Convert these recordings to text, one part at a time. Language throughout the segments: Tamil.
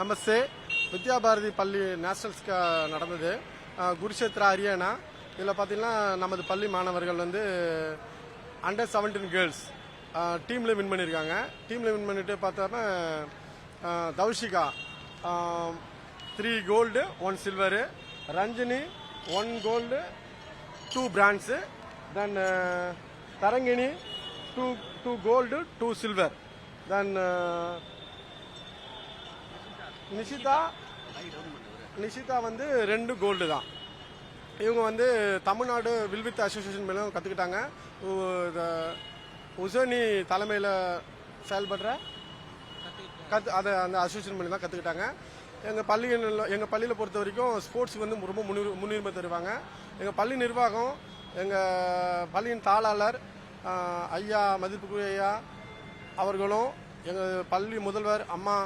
நமஸ்தே. வித்யாபாரதி பள்ளி நேஷனல்ஸ்க்கு நடந்தது. குருஷேத்ரா ஹரியானா இதில் பார்த்தீங்கன்னா நமது பள்ளி மாணவர்கள் வந்து அண்டர் செவன்டீன் கேர்ள்ஸ் டீமில் வின் பண்ணியிருக்காங்க டீமில் வின் பண்ணிட்டு பார்த்தோன்னா Thoushika. Three gold one silver Ranjini one gold two bronze then Tharangini two two gold two silver then Nishitha Nishitha வந்து ரெண்டு கோல்டு தான். இவங்க வந்து தமிழ்நாடு வில்வித் அசோசியேஷன் மேலும் கற்றுக்கிட்டாங்க உசனி தலைமையில் செயல்படுற கற்று அதை அந்த அசோசியேஷன் மூலியம் தான் கற்றுக்கிட்டாங்க எங்கள் பள்ளியில் எங்கள் பள்ளியில் பொறுத்த வரைக்கும் ஸ்போர்ட்ஸுக்கு வந்து ரொம்ப முன்னுரி முன்னுரிமை தருவாங்க. எங்கள் பள்ளி நிர்வாகம் எங்கள் பள்ளியின் தாளாளர் ஐயா மதிப்புக்குரிய ஐயா அவர்களும் எங்கள் பள்ளி முதல்வர் அம்மா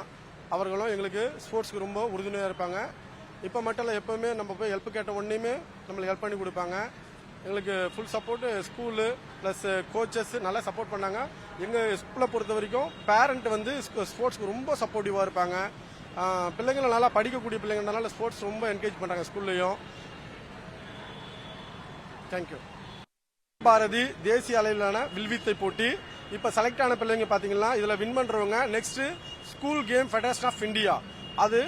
அவர்களும் எங்களுக்கு ஸ்போர்ட்ஸ்க்கு ரொம்ப உறுதுணையாக இருப்பாங்க. இப்போ மட்டும் இல்லை எப்போவுமே நம்ம போய் ஹெல்ப் கேட்ட உடனேயுமே நம்மளுக்கு ஹெல்ப் பண்ணி கொடுப்பாங்க. எங்களுக்கு full support school plus coaches நல்லா சப்போர்ட் பண்ணாங்க. எங்கள் ஸ்கூலை பொறுத்த வரைக்கும் பேரண்ட் வந்து ஸ்போர்ட்ஸ்க்கு ரொம்ப சப்போர்ட்டிவாக இருப்பாங்க. பிள்ளைங்களை நல்லா படிக்கக்கூடிய பிள்ளைங்கனால ஸ்போர்ட்ஸ் ரொம்ப என்கரேஜ் பண்ணுறாங்க ஸ்கூல்லையும் தேங்க்யூ பாரதி தேசிய அளவிலான வில்வித்தை போட்டி. இப்போ செலக்ட் ஆன பிள்ளைங்க பார்த்தீங்கன்னா இதில் வின் பண்ணுறவங்க next school game federation of India. அது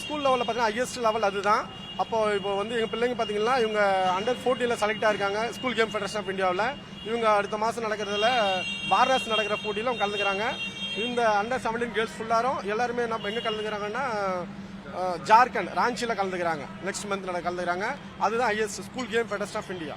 ஸ்கூல் லெவலில் பார்த்தீங்கன்னா ஹையஸ்ட் லெவல் அதுதான். அப்போ இப்போ வந்து எங்கள் பிள்ளைங்க பார்த்தீங்கன்னா இவங்க அண்டர் ஃபோர்டீனில் செலக்ட் ஆயிருக்காங்க ஸ்கூல் கேம் ஃபெடரேஷன் ஆஃப் இந்தியாவில். இவங்க அடுத்த மாதம் நடக்கிறதுல வாரணாசி நடக்கிற போட்டியில் அவங்க கலந்துக்கிறாங்க. இந்த அண்டர் செவன்டீன் கேர்ள்ஸ் ஃபுல்லாரும் எல்லாருமே நம்ம எங்கே கலந்துக்கிறாங்கன்னா ஜார்க்கண்ட் ராஞ்சியில் கலந்துக்கிறாங்க. நெக்ஸ்ட் மந்த் நட கலந்துக்கிறாங்க. அதுதான் is school game federation of India